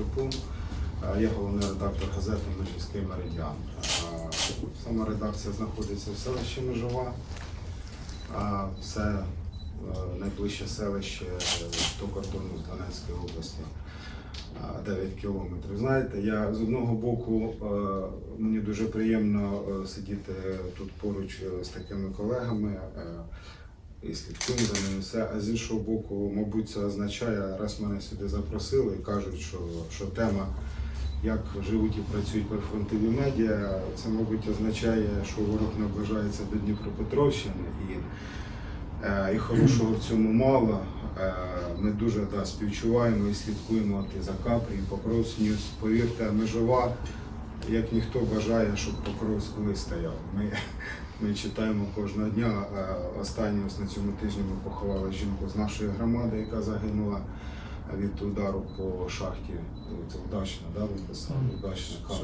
Шипун. Е, Я головний редактор газети Межівський Меридіан. Е, Сама редакція знаходиться в селищі Межова. Е, Це е, найближче селище е, до кордону з Донецької області. е, 9 кілометрів. Знаєте, я з одного боку е, мені дуже приємно е, сидіти тут поруч е, з такими колегами е, і слідкуємо за ними все. А з іншого боку, мабуть, це означає, раз мене сюди запросили і кажуть, що, що тема. Як живуть і працюють прифронтові медіа, це, мабуть, означає, що ворог наближається до Дніпропетровщини і, е, і хорошого в цьому мало. Е, Ми дуже да, співчуваємо і слідкуємо і за Капрі, і Покровськ Ньюс. Повірте, межова, як ніхто бажає, щоб Покровськ вистояв. Ми, ми читаємо кожного дня. Е, Останнє ось на цьому тижні ми поховали жінку з нашої громади, яка загинула від удару по шахті. Це вдачна, да, ви писали? Кава.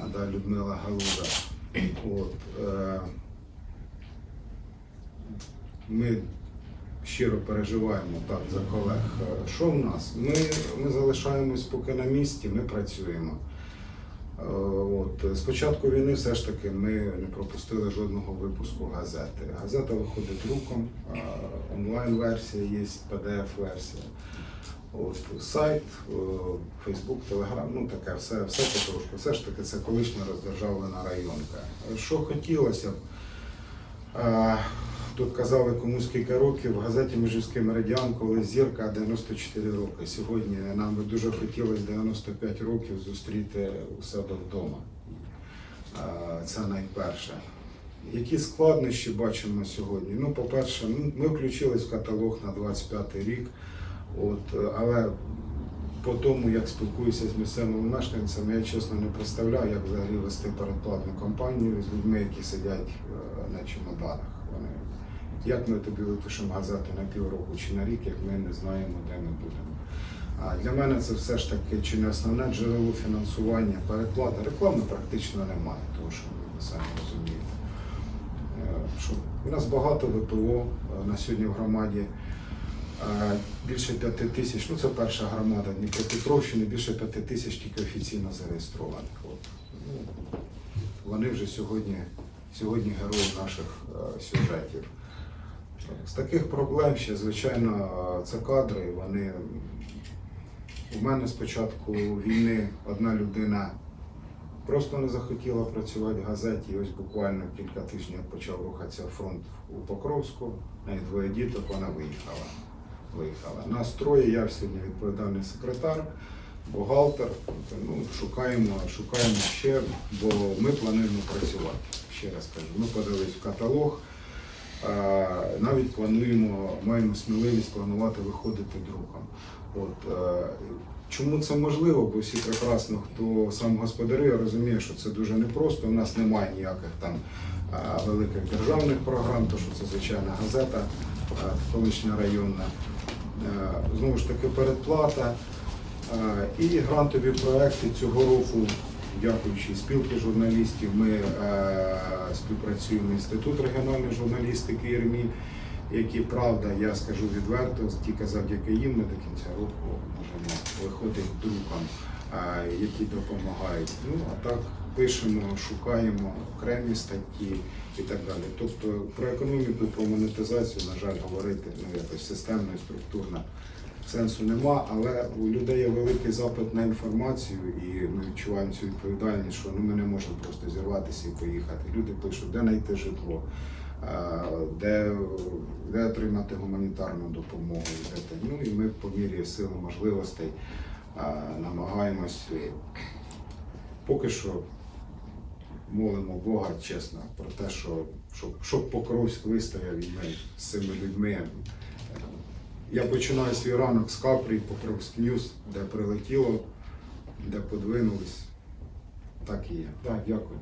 А, да, Людмила Галуза. От, е, ми щиро переживаємо так, за колег. Е, Що в нас? Ми, ми залишаємось поки на місці, ми працюємо. Е, От, з початку війни все ж таки ми не пропустили жодного випуску газети. Газета виходить друком, е, онлайн-версія є, PDF-версія. От, сайт, е, Фейсбук, Телеграм, ну таке, все, все потрошку. Все ж таки це колишня роздержавлена районка. Що хотілося б, е, тут казали комусь кілька років, в газеті Межівський меридіан, коли зірка 94 роки. Сьогодні нам би дуже хотілося 95 років зустріти у себе вдома. Це найперше. Які складнощі бачимо сьогодні? Ну, по-перше, ну, ми включились в каталог на 25 рік. От, але по тому, як спілкуюся з місцевими мешканцями, я чесно не представляю, як взагалі вести передплатну кампанію з людьми, які сидять е, на чемоданах. Як ми тобі випишемо газету на півроку чи на рік, як ми не знаємо, де ми будемо. А для мене це все ж таки чи не основне джерело фінансування, переплата. Реклами практично немає, тому що ви самі розумієте. Е, Що у нас багато ВПО е, на сьогодні в громаді. Е, Більше п'яти тисяч, ну це перша громада Дніпропетровщини, більше п'яти тисяч тільки офіційно зареєстрованих. От. Ну, вони вже сьогодні, сьогодні герої наших сюжетів. З таких проблем ще, звичайно, це кадри. Вони у мене з початку війни одна людина просто не захотіла працювати в газеті. І ось буквально кілька тижнів почав рухатися фронт у Покровську. Неї двоє діток, вона виїхала. Виїхала. Нас я сьогодні відповідальний секретар, бухгалтер. Ну, шукаємо, шукаємо ще, бо ми плануємо працювати. Ще раз кажу, ми подивились в каталог. Навіть плануємо, маємо сміливість планувати виходити друком. От, е, чому це можливо? Бо всі прекрасно, хто сам господарює, розуміє, що це дуже непросто. У нас немає ніяких там е, великих державних програм, то що це звичайна газета, е, колишня районна. Знову ж таки, передплата. І грантові проекти цього року, дякуючи спілки журналістів, ми е, співпрацюємо. Інститут регіональної журналістики ІРМІ, які, правда, я скажу відверто, тільки завдяки їм ми до кінця року можемо виходити друком, які допомагають. Ну, а так пишемо, шукаємо окремі статті і так далі. Тобто про економіку, про монетизацію, на жаль, говорити ну, якось системно і структурно сенсу нема, але у людей є великий запит на інформацію, і ми відчуваємо цю відповідальність, що ну, ми не можемо просто зірватися і поїхати. Люди пишуть, де знайти житло, де, де отримати гуманітарну допомогу. Де. Ну і ми по мірі сили можливостей е, намагаємось е, поки що молимо Бога чесно про те, що щоб, щоб Покровськ вистояв і ми з цими людьми. е, Я починаю свій ранок з Капрі, Покровськ Ньюс, де прилетіло, де подвинулись. Так і є. Так, дякую.